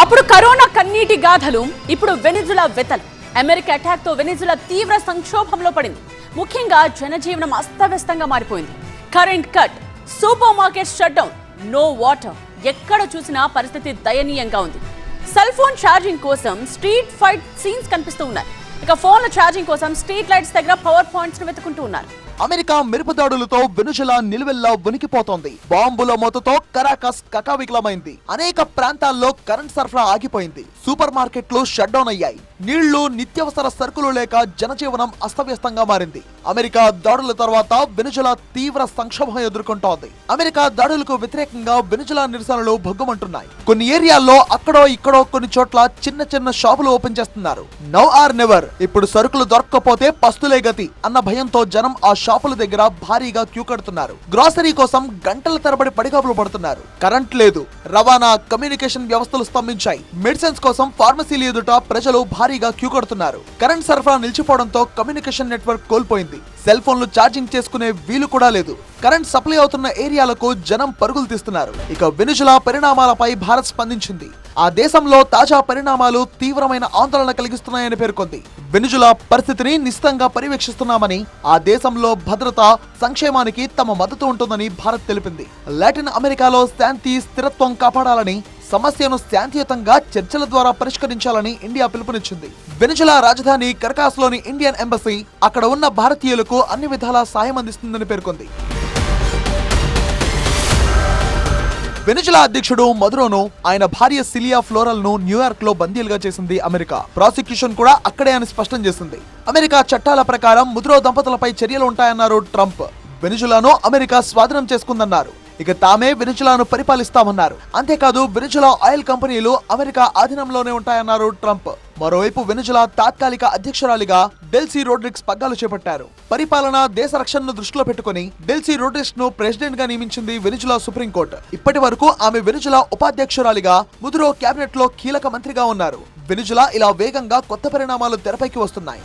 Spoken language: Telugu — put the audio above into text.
అప్పుడు కరోనా కన్నీటి గాథలు ఇప్పుడు వెనిజులా వెతలు. అమెరికా అటాక్తో వెనిజులా తీవ్ర సంక్షోభంలో పడింది. ముఖ్యంగా జనజీవనం అస్తవ్యస్తంగా మారిపోయింది. Current cut super market shut down no water ఎక్కడ చూసినా పరిస్థితి దయనీయంగా ఉంది. సెల్ ఫోన్ ఛార్జింగ్ కోసం స్ట్రీట్ ఫైట్ సీన్స్ కనిపిస్తూ ఉన్నాయి. ఇక ఫోన్ల ఛార్జింగ్ కోసం స్ట్రీట్ లైట్స్ దగ్గర పవర్ పాయింట్స్ వెతుకుంటూ ఉన్నారు. అమెరికా మెరుపు దాడులతో వెనుజులా నిలువెల్లా వణికిపోతోంది. బాంబుల మూతతో కరాకస్ కకావికలమైంది. అనేక ప్రాంతాల్లో కరెంట్ సరఫరా ఆగిపోయింది. సూపర్ మార్కెట్లు షట్ డౌన్ అయ్యాయి. నీళ్ళు నిత్యావసర సరుకులు లేక జనజీవనం అస్తవ్యస్తంగా మారింది. అమెరికా దాడుల తర్వాత వెనుజులా తీవ్ర సంక్షోభం ఎదుర్కొంటోంది. అమెరికా దాడులకు వ్యతిరేకంగా వెనుజులా నిరసనలు భగ్గుమంటున్నాయి. కొన్ని ఏరియాల్లో అక్కడో ఇక్కడో కొన్ని చోట్ల చిన్న చిన్న షాపులు ఓపెన్ చేస్తున్నారు. Now or never. ఇప్పుడు సరుకులు దొరక్కపోతే పస్తులే గతి అన్న భయంతో జనం ఆ షాపుల దగ్గర భారీగా క్యూ కడుతున్నారు. గ్రాసరీ కోసం గంటల తరబడి పడిగాపులు పడుతున్నారు. కరెంట్ లేదు. రవాణా కమ్యూనికేషన్ వ్యవస్థలు స్తంభించాయి. మెడిసిన్స్ కోసం ఫార్మసీలు ఎదుట ప్రజలు భారీ భారీగా క్యూ కడుతున్నారు. కరెంట్ సరఫరా నిలిచిపోవడంతో కమ్యూనికేషన్ నెట్వర్క్ కోల్పోయింది. సెల్ ఫోన్లు ఛార్జింగ్ చేసుకునే వీలు కూడా లేదు. కరెంట్ సప్లై అవుతున్న ఏరియాలకు జనం పరుగులు తీస్తున్నారు. ఇక వెనుజులా పరిణామాలపై భారత్ స్పందించింది. ఆ దేశంలో తాజా పరిణామాలు తీవ్రమైన ఆందోళన కలిగిస్తున్నాయని పేర్కొంది. వెనుజులా పరిస్థితిని నిశితంగా పర్యవేక్షిస్తున్నామని ఆ దేశంలో భద్రత సంక్షేమానికి తమ మద్దతు ఉంటుందని భారత్ తెలిపింది. లాటిన్ అమెరికాలో శాంతి స్థిరత్వం కాపాడాలని సమస్యను శాంతియుతంగా చర్చల ద్వారా పరిష్కరించాలని ఇండియా పిలుపునిచ్చింది. వెనుజులా రాజధాని కర్కాస్లోని ఇండియన్ ఎంబసీ అక్కడ ఉన్న భారతీయులకు అన్ని విధాలా సాయం అందిస్తుందని పేర్కొంది. వెనుజులా అధ్యక్షుడు మధురోను ఆయన భార్య సిలియా ఫ్లోరల్ను న్యూయార్క్లో బందీలుగా చేసింది అమెరికా. ప్రాసిక్యూషన్ కూడా అక్కడే అని స్పష్టం చేసింది. అమెరికా చట్టాల ప్రకారం ముదురో దంపతులపై చర్యలు ఉంటాయన్నారు ట్రంప్. వెనుజులాను అమెరికా స్వాధీనం చేసుకుందన్నారు. ఇక తామే వెనిజులాను పరిపాలిస్తామన్నారు. అంతేకాదు వెనిజులా ఆయిల్ కంపెనీలు అమెరికా ఆధీనంలోనే ఉంటాయన్నారు ట్రంప్. మరోవైపు వెనుజులా తాత్కాలిక అధ్యక్షురాలిగా డెల్సీ రోడ్రిక్స్ పగ్గాలు చేపట్టారు. పరిపాలన దేశ రక్షణను దృష్టిలో పెట్టుకుని డెల్సీ రోడ్రిక్స్ను ప్రెసిడెంట్గా నియమించింది వెనుజులా సుప్రీంకోర్టు. ఇప్పటి వరకు ఆమె వెనుజులా ఉపాధ్యక్షురాలిగా ముదురో కేబినెట్లో కీలక మంత్రిగా ఉన్నారు. వెనుజులా ఇలా వేగంగా కొత్త పరిణామాలు తెరపైకి వస్తున్నాయి.